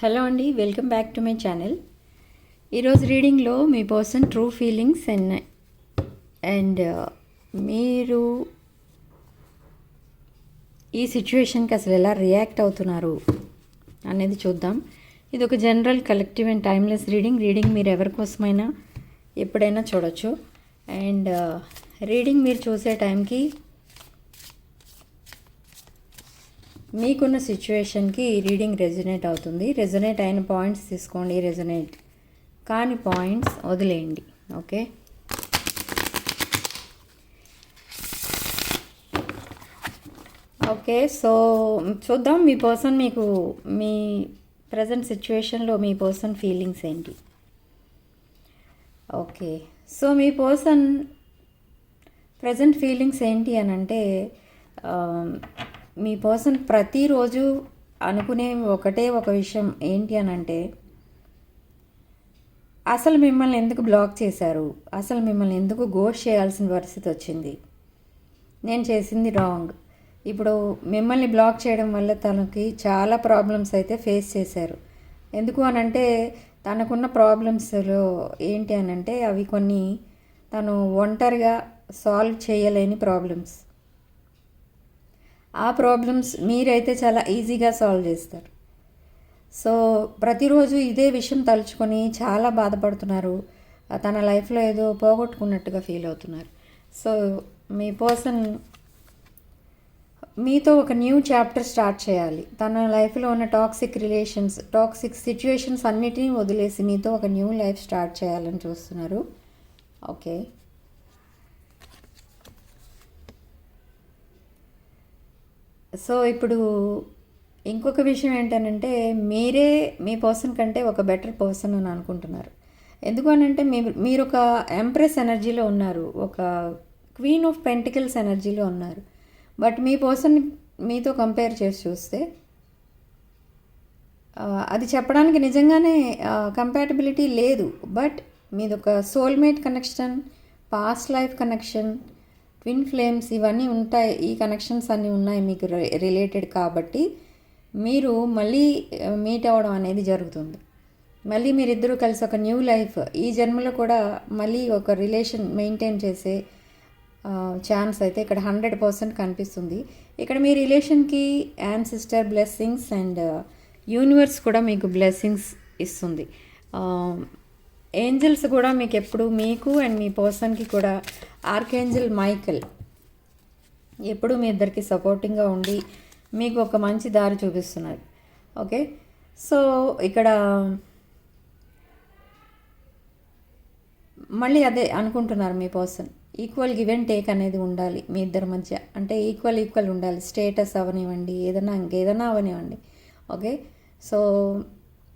Hello అండి welcome back to my channel ఈరోజు రీడింగ్లో మీ person true feelings and and మీరు ఈ సిచ్యువేషన్కి అసలు ఎలా రియాక్ట్ అవుతున్నారు అనేది చూద్దాం. ఇది ఒక general collective and timeless reading reading మీరు ఎవరి కోసమైనా ఎప్పుడైనా చూడొచ్చు. అండ్ రీడింగ్ uh, మీరు చూసే టైంకి మీకున్న సిచ్యువేషన్కి రీడింగ్ రెజనేట్ అవుతుంది. రెజనేట్ అయిన పాయింట్స్ తీసుకోండి. రెజనేట్ కాని పాయింట్స్ వదిలేయండి. ఓకే? ఓకే సో చూద్దాం మీ పర్సన్ మీకు మీ ప్రజెంట్ సిచ్యువేషన్లో మీ పర్సన్ ఫీలింగ్స్ ఏంటి? ఓకే సో మీ పర్సన్ ప్రజెంట్ ఫీలింగ్స్ ఏంటి అని అంటే మీ పర్సన్ ప్రతిరోజు అనుకునే ఒకటే ఒక విషయం ఏంటి అని అంటే అసలు మిమ్మల్ని ఎందుకు బ్లాక్ చేశారు? అసలు మిమ్మల్ని ఎందుకు గోష్ చేయాల్సిన పరిస్థితి వచ్చింది? నేను చేసింది రాంగ్. ఇప్పుడు మిమ్మల్ని బ్లాక్ చేయడం వల్ల తనకి చాలా ప్రాబ్లమ్స్ అయితే ఫేస్ చేశారు. ఎందుకు అని అంటే తనకున్న ప్రాబ్లమ్స్లో ఏంటి అని అంటే అవి కొన్ని తను ఒంటరిగా సాల్వ్ చేయలేని ప్రాబ్లమ్స్. ఆ ప్రాబ్లమ్స్ మీరైతే చాలా ఈజీగా సాల్వ్ చేస్తారు. సో ప్రతిరోజు ఇదే విషయం తలుచుకొని చాలా బాధపడుతున్నారు. తన లైఫ్లో ఏదో పోగొట్టుకున్నట్టుగా ఫీల్ అవుతున్నారు. సో మీ పర్సన్ మీతో ఒక న్యూ చాప్టర్ స్టార్ట్ చేయాలి. తన లైఫ్లో ఉన్న టాక్సిక్ రిలేషన్స్ టాక్సిక్ సిచ్యువేషన్స్ అన్నిటినీ వదిలేసి మీతో ఒక న్యూ లైఫ్ స్టార్ట్ చేయాలని చూస్తున్నారు. ఓకే సో ఇప్పుడు ఇంకొక విషయం ఏంటనంటే మీరే మీ పర్సన్ కంటే ఒక బెటర్ పర్సన్ అని అనుకుంటున్నారు. ఎందుకు అనంటే మీ మీరు ఒక ఎంప్రెస్ ఎనర్జీలో ఉన్నారు. ఒక క్వీన్ ఆఫ్ పెంటికల్స్ ఎనర్జీలో ఉన్నారు. బట్ మీ పర్సన్ మీతో కంపేర్ చేసి చూస్తే అది చెప్పడానికి నిజంగానే కంపాటబిలిటీ లేదు. బట్ మీది ఒక soulmate connection past life connection twin flames ఇవన్నీ ఉంటాయి ఈ కనెక్షన్స్ అన్నీ ఉన్నాయి మీకు రిలేటెడ్ కాబట్టి మీరు మళ్ళీ మీట్ అవ్వడం అనేది జరుగుతుంది. మళ్ళీ మీరిద్దరూ కలిసి ఒక న్యూ లైఫ్ ఈ జన్మలో కూడా మళ్ళీ ఒక రిలేషన్ మెయింటైన్ చేసే ఛాన్స్ అయితే ఇక్కడ హండ్రెడ్ పర్సెంట్ కనిపిస్తుంది. ఇక్కడ మీ రిలేషన్కి యాన్సిస్టర్ బ్లెస్సింగ్స్ అండ్ యూనివర్స్ కూడా మీకు బ్లెస్సింగ్స్ ఇస్తుంది. ఏంజల్స్ కూడా మీకు ఎప్పుడు మీకు అండ్ మీ పర్సన్కి కూడా ఆర్కేంజల్ మైకల్ ఎప్పుడు మీ ఇద్దరికి సపోర్టింగ్గా ఉండి మీకు ఒక మంచి దారి చూపిస్తున్నారు. ఓకే? సో ఇక్కడ మళ్ళీ అదే అనుకుంటున్నారు మీ person. Equal give and take అనేది ఉండాలి మీ ఇద్దరి మధ్య. అంటే ఈక్వల్ ఈక్వల్ ఉండాలి. స్టేటస్ అవనివ్వండి ఏదైనా ఇంకేదైనా అవనివ్వండి. ఓకే? సో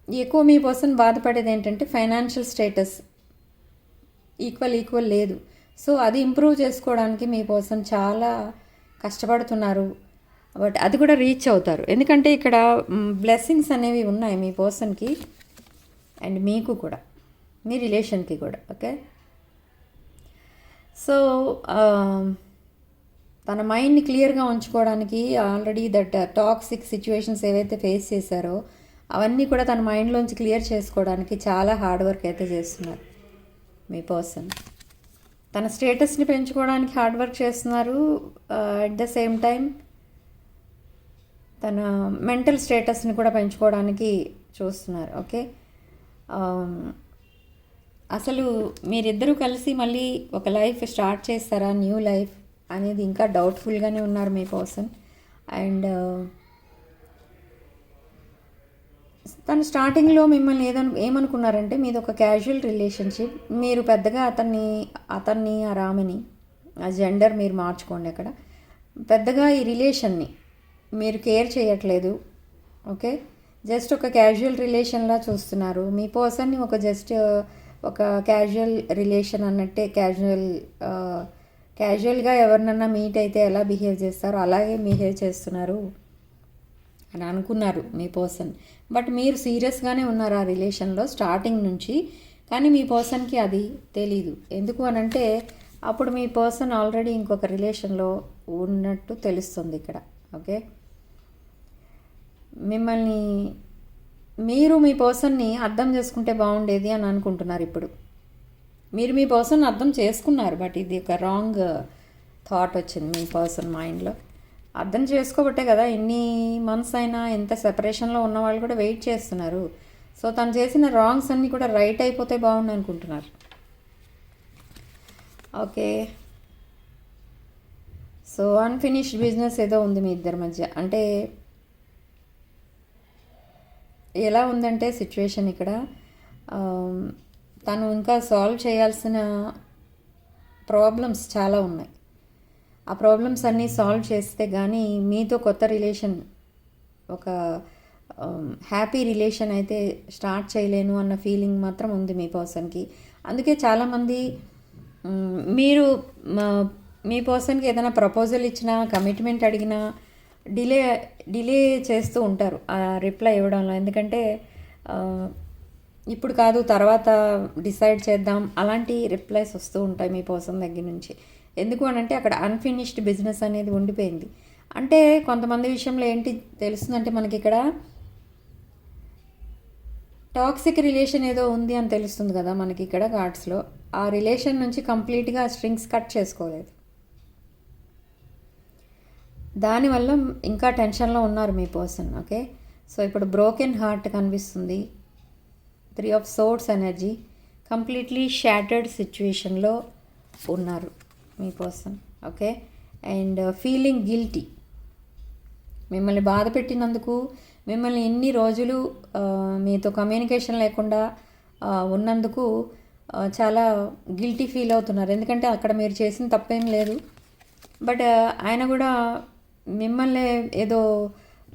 ఎక్కువ మీ పర్సన్ బాధపడేది ఏంటంటే ఫైనాన్షియల్ స్టేటస్ ఈక్వల్ ఈక్వల్ లేదు. సో అది ఇంప్రూవ్ చేసుకోవడానికి మీ కోసం చాలా కష్టపడుతున్నారు. బట్ అది కూడా రీచ్ అవుతారు. ఎందుకంటే ఇక్కడ బ్లెస్సింగ్స్ అనేవి ఉన్నాయి మీ పర్సన్కి అండ్ మీకు కూడా మీ రిలేషన్కి కూడా ఓకే సో తన మైండ్ని క్లియర్గా ఉంచుకోవడానికి ఆల్రెడీ దట్ టాక్సిక్ సిచ్యువేషన్స్ ఏవైతే ఫేస్ చేశారో అవన్నీ కూడా తన మైండ్లోంచి క్లియర్ చేసుకోవడానికి చాలా హార్డ్ వర్క్ అయితే చేస్తున్నారు మీ పర్సన్ తన స్టేటస్ని పెంచుకోవడానికి హార్డ్ వర్క్ చేస్తున్నారు. అట్ ద సేమ్ టైం తన మెంటల్ స్టేటస్ని కూడా పెంచుకోవడానికి చూస్తున్నారు. ఓకే? అసలు మీరిద్దరూ కలిసి మళ్ళీ ఒక లైఫ్ స్టార్ట్ చేస్తారా? న్యూ లైఫ్ అనేది ఇంకా డౌట్ఫుల్గానే ఉన్నారు మీ పర్సన్. అండ్ తను స్టార్టింగ్లో మిమ్మల్ని ఏదను ఏమనుకున్నారంటే మీది ఒక క్యాజువల్ రిలేషన్షిప్ మీరు పెద్దగా అతన్ని అతన్ని ఆ రామని ఆ జెండర్ మీరు మార్చుకోండి అక్కడ. పెద్దగా ఈ రిలేషన్ని మీరు కేర్ చేయట్లేదు. ఓకే? జస్ట్ ఒక క్యాజువల్ రిలేషన్లా చూస్తున్నారు. మీ పర్సన్ని ఒక జస్ట్ ఒక క్యాజువల్ రిలేషన్ అన్నట్టే క్యాజువల్ క్యాజువల్గా ఎవరినన్నా మీట్ అయితే ఎలా బిహేవ్ చేస్తారో అలాగే బిహేవ్ చేస్తున్నారు. అని అనుకున్నారు మీ పర్సన్ బట్ మీరు సీరియస్గానే ఉన్నారు ఆ రిలేషన్లో స్టార్టింగ్ నుంచి. కానీ మీ పర్సన్కి అది తెలీదు. ఎందుకు అని అంటే అప్పుడు మీ పర్సన్ ఆల్రెడీ ఇంకొక రిలేషన్లో ఉన్నట్టు తెలుస్తుంది ఇక్కడ. ఓకే మిమ్మల్ని మీరు మీ పర్సన్ని అర్థం చేసుకుంటే బాగుండేది అని అనుకుంటున్నారు ఇప్పుడు. మీరు మీ పర్సన్ అర్థం చేసుకున్నారు బట్ ఇది ఒక రాంగ్ థాట్ వచ్చింది మీ పర్సన్ మైండ్లో అర్థం చేసుకోబట్టే కదా ఎన్ని మంత్స్ అయినా ఎంత సెపరేషన్లో ఉన్న వాళ్ళు కూడా వెయిట్ చేస్తున్నారు. సో తను చేసిన రాంగ్స్ అన్నీ కూడా రైట్ అయిపోతే బాగుండు అనుకుంటున్నారు. ఓకే సో అన్ఫినిష్డ్ బిజినెస్ ఏదో ఉంది మీ ఇద్దరి మధ్య. అంటే ఎలా ఉందంటే సిచ్యువేషన్ ఇక్కడ um, తను ఇంకా సాల్వ్ చేయాల్సిన ప్రాబ్లమ్స్ చాలా ఉన్నాయి. ఆ ప్రాబ్లమ్స్ అన్నీ సాల్వ్ చేస్తే కానీ మీతో కొత్త రిలేషన్ ఒక um, హ్యాపీ రిలేషన్ అయితే స్టార్ట్ చేయలేను అన్న ఫీలింగ్ మాత్రం ఉంది మీ పర్సన్కి అందుకే చాలామంది um, మీరు మీ పర్సన్కి ఏదైనా ప్రపోజల్ ఇచ్చినా కమిట్మెంట్ అడిగినా డిలే డిలే చేస్తూ ఉంటారు ఆ రిప్లై ఇవ్వడంలో. ఎందుకంటే uh, ఇప్పుడు కాదు తర్వాత డిసైడ్ చేద్దాం అలాంటి రిప్లైస్ వస్తూ ఉంటాయి మీ పర్సన్ దగ్గర నుంచి. ఎందుకు అని అంటే అక్కడ అన్ఫినిష్డ్ బిజినెస్ అనేది ఉండిపోయింది. అంటే కొంతమంది విషయంలో ఏంటి తెలుస్తుందంటే మనకి ఇక్కడ టాక్సిక్ రిలేషన్ ఏదో ఉంది అని తెలుస్తుంది కదా మనకి ఇక్కడ కార్డ్స్లో ఆ రిలేషన్ నుంచి కంప్లీట్గా స్ట్రింగ్స్ కట్ చేసుకోలేదు. దానివల్ల ఇంకా టెన్షన్లో ఉన్నారు మీ పర్సన్ ఓకే సో ఇప్పుడు బ్రోకెన్ హార్ట్ కనిపిస్తుంది. Three of swords energy completely shattered సిచ్యువేషన్లో ఉన్నారు. మీ person okay and feeling guilty మిమ్మల్ని బాధ పెట్టినందుకు మిమ్మల్ని ఎన్ని రోజులు uh, మీతో కమ్యూనికేషన్ లేకుండా uh, ఉన్నందుకు uh, చాలా గిల్టీ ఫీల్ అవుతున్నారు. ఎందుకంటే అక్కడ మీరు చేసిన తప్పేం లేదు. బట్ ఆయన కూడా మిమ్మల్ని ఏదో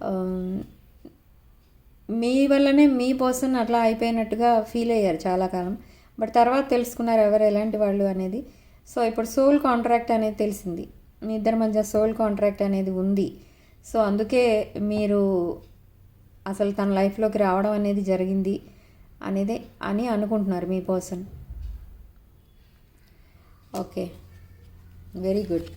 um, మీ వల్లనే మీ పర్సన్ అట్లా అయిపోయినట్టుగా ఫీల్ అయ్యారు చాలా కాలం. బట్ తర్వాత తెలుసుకున్నారు ఎవరు ఎలాంటి వాళ్ళు అనేది. సో ఇప్పుడు సోల్ కాంట్రాక్ట్ అనేది తెలిసింది. మీ ఇద్దరి మధ్య సోల్ కాంట్రాక్ట్ అనేది ఉంది. సో అందుకే మీరు అసలు తన లైఫ్లోకి రావడం అనేది జరిగింది అనేది అని అనుకుంటున్నారు మీ person. Okay. Very good.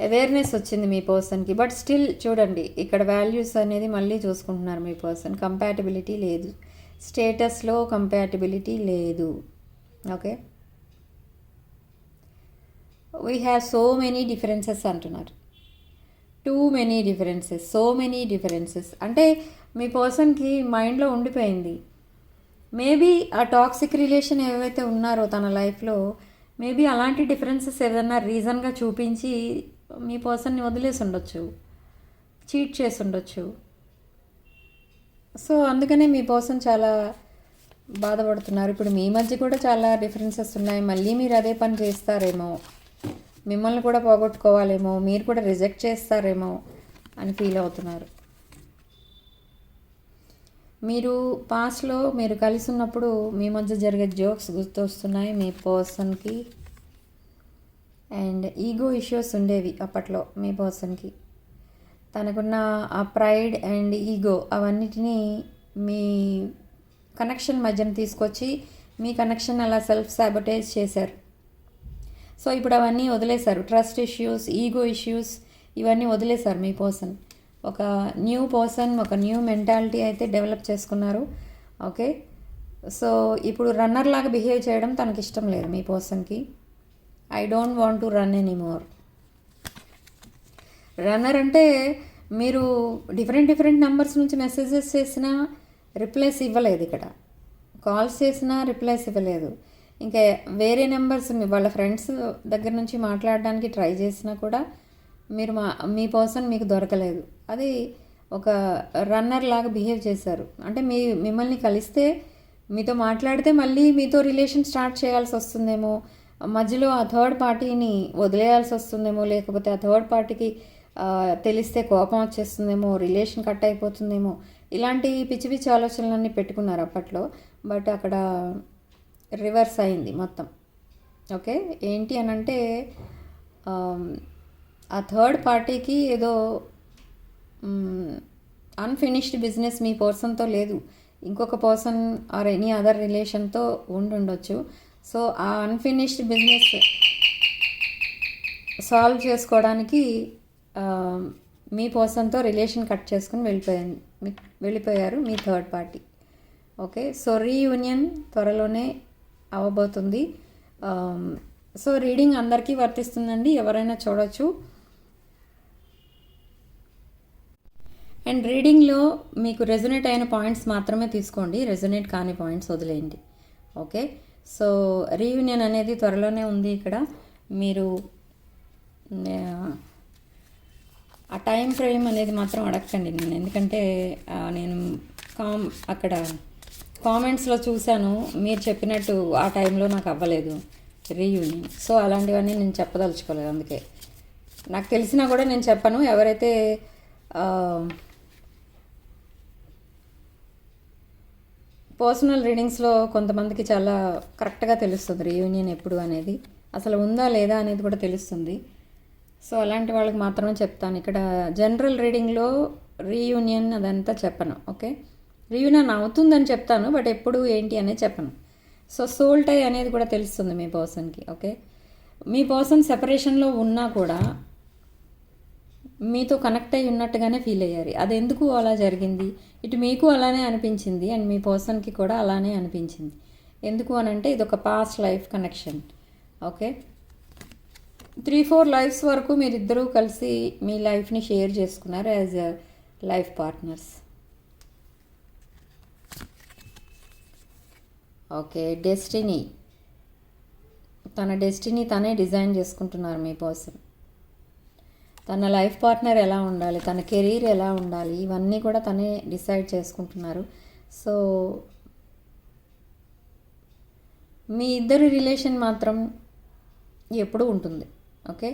Awareness వచ్చింది మీ పర్సన్కి. బట్ స్టిల్ చూడండి ఇక్కడ వాల్యూస్ అనేది మళ్ళీ చూసుకుంటున్నారు మీ పర్సన్. కంపాటబిలిటీ లేదు. స్టేటస్లో కంపాటబిలిటీ లేదు. Okay. We have so many differences అంటున్నారు. Too many differences so many differences అంటే మీ పర్సన్కి మైండ్లో ఉండిపోయింది. మేబీ ఆ టాక్సిక్ రిలేషన్ ఏవైతే ఉన్నారో తన లైఫ్లో మేబీ అలాంటి డిఫరెన్సెస్ ఏదైనా రీజన్గా చూపించి మీ పర్సన్ని వదిలేసి ఉండొచ్చు. చీట్ చేసి ఉండొచ్చు. సో అందుకనే మీ పర్సన్ చాలా బాధపడుతున్నారు. ఇప్పుడు మీ మధ్య కూడా చాలా డిఫరెన్సెస్ ఉన్నాయి. మళ్ళీ మీరు అదే పని చేస్తారేమో. మిమ్మల్ని కూడా పోగొట్టుకోవాలేమో మీరు కూడా రిజెక్ట్ చేస్తారేమో అని ఫీల్ అవుతున్నారు. మీరు పాస్ట్లో మీరు కలిసి ఉన్నప్పుడు మీ మధ్య జరిగే జోక్స్ గుర్తొస్తున్నాయి మీ పర్సన్కి. అండ్ ఈగో ఇష్యూస్ ఉండేవి అప్పట్లో మీ పర్సన్కి. తనకున్న ఆ ప్రైడ్ అండ్ ఈగో అవన్నిటినీ మీ కనెక్షన్ మధ్యన తీసుకొచ్చి మీ కనెక్షన్ అలా సెల్ఫ్ సాబటైజ్ చేశారు. సో ఇప్పుడు అవన్నీ వదిలేశారు. ట్రస్ట్ ఇష్యూస్ ఈగో ఇష్యూస్ ఇవన్నీ వదిలేశారు మీ పర్సన్ ఒక న్యూ పర్సన్ ఒక న్యూ మెంటాలిటీ అయితే డెవలప్ చేసుకున్నారు. ఓకే సో ఇప్పుడు రన్నర్ లాగా బిహేవ్ చేయడం తనకి ఇష్టం లేదు మీ పర్సన్కి I don't want to run any more runner అంటే మీరు డిఫరెంట్ డిఫరెంట్ నెంబర్స్ నుంచి మెసేజెస్ చేసినా రిప్లైస్ ఇవ్వలేదు ఇక్కడ. కాల్స్ చేసినా రిప్లైస్ ఇవ్వలేదు. ఇంకా వేరే నెంబర్స్ మీ వాళ్ళ ఫ్రెండ్స్ దగ్గర నుంచి మాట్లాడడానికి ట్రై చేసినా కూడా మీరు మా మీ పర్సన్ మీకు దొరకలేదు. అది ఒక రన్నర్ లాగా బిహేవ్ చేశారు. అంటే మీ మిమ్మల్ని కలిస్తే మీతో మాట్లాడితే మళ్ళీ మీతో రిలేషన్ స్టార్ట్ చేయాల్సి వస్తుందేమో. మధ్యలో ఆ థర్డ్ పార్టీని వదిలేయాల్సి వస్తుందేమో. లేకపోతే ఆ థర్డ్ పార్టీకి తెలిస్తే కోపం వచ్చేస్తుందేమో రిలేషన్ కట్ అయిపోతుందేమో. ఇలాంటి పిచ్చి పిచ్చి ఆలోచనలన్నీ పెట్టుకున్నారు అప్పట్లో. బట్ అక్కడ రివర్స్ అయింది మొత్తం. ఓకే? ఏంటి అని అంటే ఆ థర్డ్ పార్టీకి ఏదో అన్ఫినిష్డ్ బిజినెస్ మీ పర్సన్తో లేదు. ఇంకొక పర్సన్ ఆర్ ఎనీ అదర్ రిలేషన్తో ఉండుండొచ్చు. సో ఆ అన్ఫినిష్డ్ బిజినెస్ సాల్వ్ చేసుకోవడానికి మీ పర్సన్తో రిలేషన్ కట్ చేసుకుని వెళ్ళిపోయింది మీ- వెళ్ళిపోయారు మీ third party. Okay? So reunion త్వరలోనే అవ్వబోతుంది సో రీడింగ్ అందరికీ వర్తిస్తుందండి ఎవరైనా చూడొచ్చు. అండ్ రీడింగ్లో మీకు రెజొనేట్ అయిన పాయింట్స్ మాత్రమే తీసుకోండి రెజొనేట్ కాని పాయింట్స్ వదిలేయండి. ఓకే? సో రీయూనియన్ అనేది త్వరలోనే ఉంది ఇక్కడ. మీరు ఆ, టైం ఫ్రేమ్ అనేది మాత్రం అడగకండి. నేను ఎందుకంటే నేను కామ్ అక్కడ కామెంట్స్లో చూశాను. మీరు చెప్పినట్టు ఆ టైంలో నాకు అవ్వలేదు. రీయూనియన్. సో అలాంటివన్నీ నేను చెప్పదలుచుకోలేదు అందుకే. నాకు తెలిసినా కూడా నేను చెప్పను. ఎవరైతే పర్సనల్ రీడింగ్స్లో కొంతమందికి చాలా కరెక్ట్గా తెలుస్తుంది రీయూనియన్ ఎప్పుడు అనేది. అసలు ఉందా లేదా అనేది కూడా తెలుస్తుంది. సో అలాంటి వాళ్ళకి మాత్రమే చెప్తాను. ఇక్కడ జనరల్ రీడింగ్లో రీయూనియన్ అదంతా చెప్పను. ఓకే? రీయూనియన్ అవుతుందని చెప్తాను బట్ ఎప్పుడు ఏంటి అనేది చెప్పను. సో సోల్ టై అనేది కూడా తెలుస్తుంది మీ పర్సన్కి ఓకే మీ పర్సన్ సెపరేషన్లో ఉన్నా కూడా మీతో కనెక్ట్ అయి ఉన్నట్టుగానే ఫీల్ అయ్యారు. అది ఎందుకు అలా జరిగింది? ఇటు మీకు అలానే అనిపించింది అండ్ మీ పర్సన్కి కూడా అలానే అనిపించింది. ఎందుకు అని అంటే ఇది ఒక past life connection okay three four lives వరకు మీరిద్దరూ కలిసి మీ లైఫ్ని షేర్ చేసుకున్నారు as life partners okay destiny. తన డెస్టినీ తనే డిజైన్ చేసుకుంటున్నారు మీ కోసం తన లైఫ్ పార్ట్నర్ ఎలా ఉండాలి తన కెరీర్ ఎలా ఉండాలి ఇవన్నీ కూడా తనే డిసైడ్ చేసుకుంటున్నారు. సో మీ ఇద్దరి రిలేషన్ మాత్రం ఎప్పుడూ ఉంటుంది ఓకే?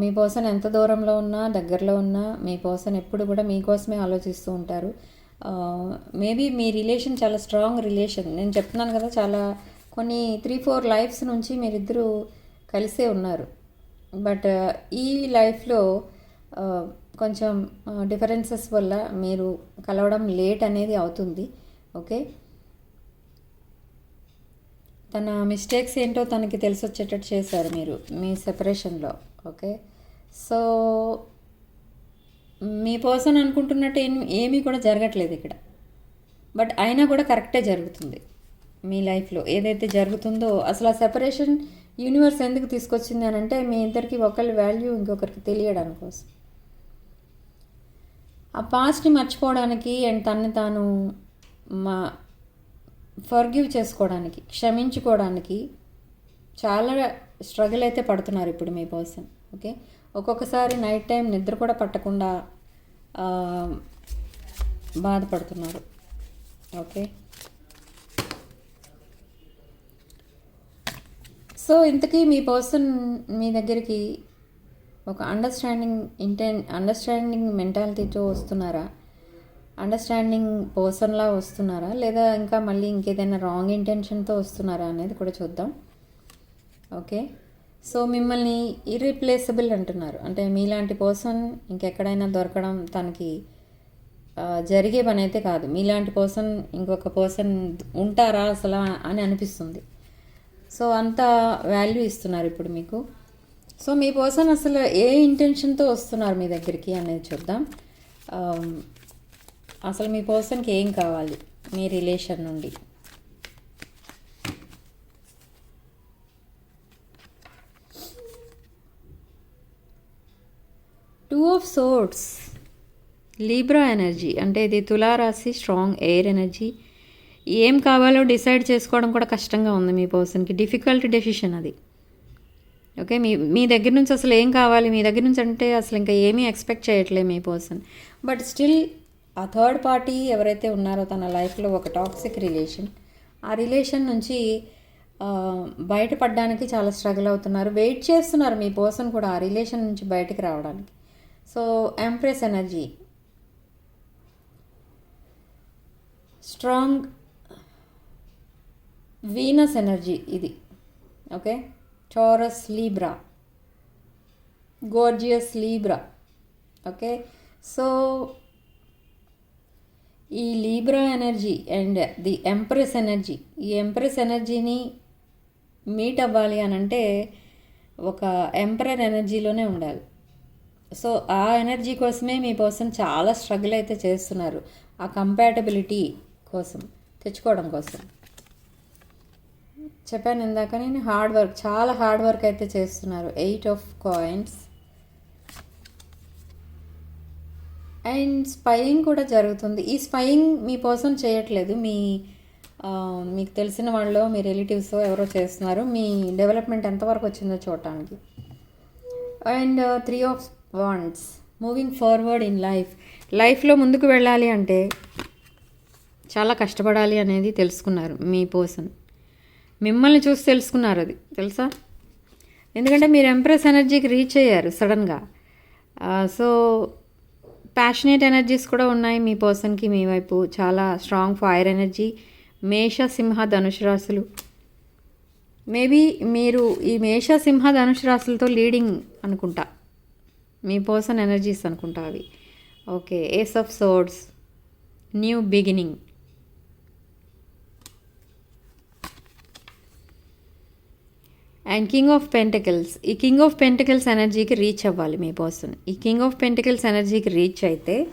మీ పర్సన్ ఎంత దూరంలో ఉన్నా దగ్గరలో ఉన్నా మీ పర్సన్ ఎప్పుడు కూడా మీకోసమే ఆలోచిస్తూ ఉంటారు. మేబీ మీ రిలేషన్ చాలా స్ట్రాంగ్ రిలేషన్ నేను చెప్తున్నాను కదా చాలా కొన్ని త్రీ ఫోర్ లైఫ్స్ నుంచి మీరిద్దరూ కలిసే ఉన్నారు. బట్ ఈ లైఫ్లో కొంచెం డిఫరెన్సెస్ వల్ల మీరు కలవడం లేట్ అనేది అవుతుంది. ఓకే తన మిస్టేక్స్ ఏంటో తనకి తెలిసి వచ్చేటట్టు చేశారు మీరు మీ సెపరేషన్లో ఓకే సో మీ పర్సన్ అనుకుంటున్నట్టు ఏమీ కూడా జరగట్లేదు ఇక్కడ. బట్ అయినా కూడా కరెక్టే జరుగుతుంది మీ లైఫ్లో. ఏదైతే జరుగుతుందో అసలు ఆ సెపరేషన్ యూనివర్స్ ఎందుకు తీసుకొచ్చింది అని అంటే మీ ఇద్దరికి ఒకరి వాల్యూ ఇంకొకరికి తెలియడానికి కోసం. ఆ పాస్ట్ని మర్చిపోవడానికి అండ్ తన్ని తాను మా ఫర్గివ్ చేసుకోవడానికి క్షమించుకోవడానికి చాలా స్ట్రగుల్ అయితే పడుతున్నారు ఇప్పుడు మీ పర్సన్ ఓకే? ఒక్కొక్కసారి నైట్ టైం నిద్ర కూడా పట్టకుండా బాధపడుతున్నారు. ఓకే? సో ఇంతకీ మీ పర్సన్ మీ దగ్గరికి ఒక అండర్స్టాండింగ్ ఇంటెన్ అండర్స్టాండింగ్ మెంటాలిటీతో వస్తున్నారా? అండర్స్టాండింగ్ పర్సన్లా వస్తున్నారా? లేదా ఇంకా మళ్ళీ ఇంకేదైనా రాంగ్ ఇంటెన్షన్తో వస్తున్నారా అనేది కూడా చూద్దాం. ఓకే? సో మిమ్మల్ని ఇర్రీప్లేసబుల్ అంటున్నారు. అంటే మీలాంటి పర్సన్ ఇంకెక్కడైనా దొరకడం తనకి జరిగే పని అయితే కాదు. మీలాంటి పర్సన్ ఇంకొక పర్సన్ ఉంటారా అసలు అని అనిపిస్తుంది. సో అంత వాల్యూ ఇస్తున్నారు ఇప్పుడు మీకు. సో మీ పర్సన్ అసలు ఏ ఇంటెన్షన్తో వస్తున్నారు మీ దగ్గరికి అనేది చూద్దాం. అసలు మీ పర్సన్కి ఏం కావాలి మీ రిలేషన్ నుండి? Two of swords Libra energy అంటే ఇది తులారాశి స్ట్రాంగ్ ఎయిర్ ఎనర్జీ ఏం కావాలో డిసైడ్ చేసుకోవడం కూడా కష్టంగా ఉంది మీ పర్సన్కి డిఫికల్ట్ డెసిషన్ అది. ఓకే మీ మీ దగ్గర నుంచి అసలు ఏం కావాలి? మీ దగ్గర నుంచి అంటే అసలు ఇంకా ఏమీ ఎక్స్పెక్ట్ చేయట్లే మీ పర్సన్ బట్ స్టిల్ ఆ థర్డ్ పార్టీ ఎవరైతే ఉన్నారో తన లైఫ్లో ఒక టాక్సిక్ రిలేషన్ ఆ రిలేషన్ నుంచి బయటపడడానికి చాలా స్ట్రగుల్ అవుతున్నారు. వెయిట్ చేస్తున్నారు మీ పర్సన్ కూడా ఆ రిలేషన్ నుంచి బయటకు రావడానికి. So empress energy strong Venus energy ఇది. Okay Taurus Libra gorgeous Libra okay so ఈ Libra energy and the empress energy ఈ ఎంప్రెస్ ఎనర్జీని మీట్ అవ్వాలి అని అంటే ఒక ఎంప్రర్ ఎనర్జీలోనే ఉండాలి. సో ఆ ఎనర్జీ కోసమే మీ పర్సన్ చాలా స్ట్రగుల్ అయితే చేస్తున్నారు. ఆ కంపాటబిలిటీ కోసం తెచ్చుకోవడం కోసం. చెప్పాను ఇందాక నేను హార్డ్ వర్క్ చాలా హార్డ్ వర్క్ అయితే చేస్తున్నారు. Eight of coins. And spying కూడా జరుగుతుంది. ఈ స్పయింగ్ మీ పర్సన్ చేయట్లేదు. మీ మీకు తెలిసిన వాళ్ళు మీ రిలేటివ్స్ ఎవరో చేస్తున్నారు. మీ డెవలప్మెంట్ ఎంతవరకు వచ్చిందో చూడటానికి. And three of wands moving forward in life లైఫ్లో ముందుకు వెళ్ళాలి అంటే చాలా కష్టపడాలి అనేది తెలుసుకున్నారు మీ పర్సన్ మిమ్మల్ని చూసి తెలుసుకున్నారు అది. తెలుసా? ఎందుకంటే మీరు ఎంప్రెస్ ఎనర్జీకి రీచ్ అయ్యారు సడన్గా సో ప్యాషనేట్ ఎనర్జీస్ కూడా ఉన్నాయి మీ పర్సన్కి మీ వైపు. చాలా స్ట్రాంగ్ ఫైర్ ఎనర్జీ మేష సింహ ధనుషు రాశులు. మేబీ మీరు ఈ మేష సింహ ధనుషు రాశులతో లీడింగ్ అనుకుంటా. మీ పర్సన్ ఎనర్జీస్ అనుకుంటా అవి. Okay ace of swords new beginning. And king of pentacles ఈ కింగ్ ఆఫ్ పెంటకల్స్ ఎనర్జీకి రీచ్ అవ్వాలి మీ పర్సన్. ఈ కింగ్ ఆఫ్ పెంటకల్స్ ఎనర్జీకి రీచ్ అయితే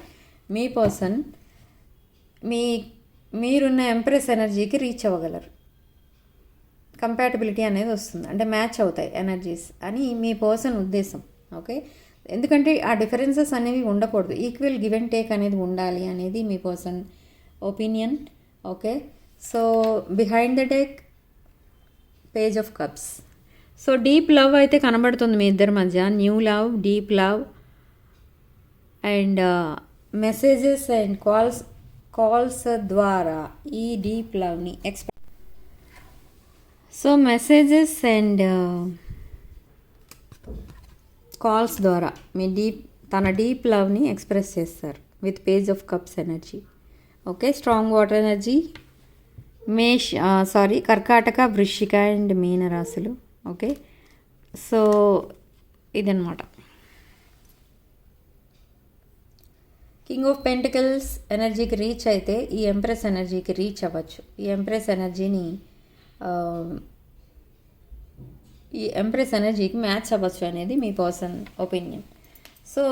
మీ పర్సన్ మీ మీరున్న ఎంప్రెస్ ఎనర్జీకి రీచ్ అవ్వగలరు. కంపాటబిలిటీ అనేది వస్తుంది. అంటే మ్యాచ్ అవుతాయి ఎనర్జీస్ అని మీ పర్సన్ ఉద్దేశం. ఓకే? ఎందుకంటే ఆ డిఫరెన్సెస్ అనేవి ఉండకూడదు. ఈక్వల్ గివ్ అండ్ టేక్ అనేది ఉండాలి అనేది మీ person opinion okay so behind the deck page of cups so deep love అయితే కనబడుతుంది మీ ఇద్దరి మధ్య. New love deep love and messages and calls calls ద్వారా ఈ డీప్ లవ్ని expect so messages and calls ద్వారా మీ డీప్ తన డీప్ లవ్ని ఎక్స్ప్రెస్ చేస్తారు. With page of cups energy okay strong water energy mesh sorry కర్కాటక వృషిక అండ్ మీన రాశులు. ఓకే సో ఇదనమాట కింగ్ ఆఫ్ పెంటికల్స్ ఎనర్జీకి రీచ్ అయితే ఈ ఎంప్రెస్ ఎనర్జీకి రీచ్ అవ్వచ్చు. ఈ ఎంప్రెస్ ఎనర్జీని ఈ ఎంప్రెస్ ఎనర్జీకి మ్యాచ్ అవ్వచ్చు అనేది మీ పర్సన్ ఒపీనియన్ సో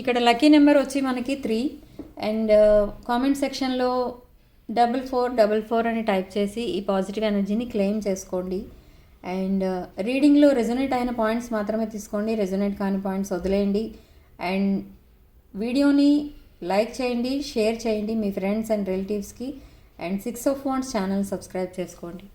ఇక్కడ లక్కీ నెంబర్ వచ్చి మనకి త్రీ అండ్ కామెంట్ సెక్షన్లో డబల్ ఫోర్ డబల్ ఫోర్ అని టైప్ చేసి ఈ పాజిటివ్ ఎనర్జీని క్లెయిమ్ చేసుకోండి. అండ్ రీడింగ్లో రెజొనేట్ అయిన పాయింట్స్ మాత్రమే తీసుకోండి. రెజొనేట్ కాని పాయింట్స్ వదిలేయండి. అండ్ వీడియోని లైక్ చేయండి షేర్ చేయండి మీ ఫ్రెండ్స్ అండ్ రిలేటివ్స్కి and six of wands channel subscribe చేసుకోండి.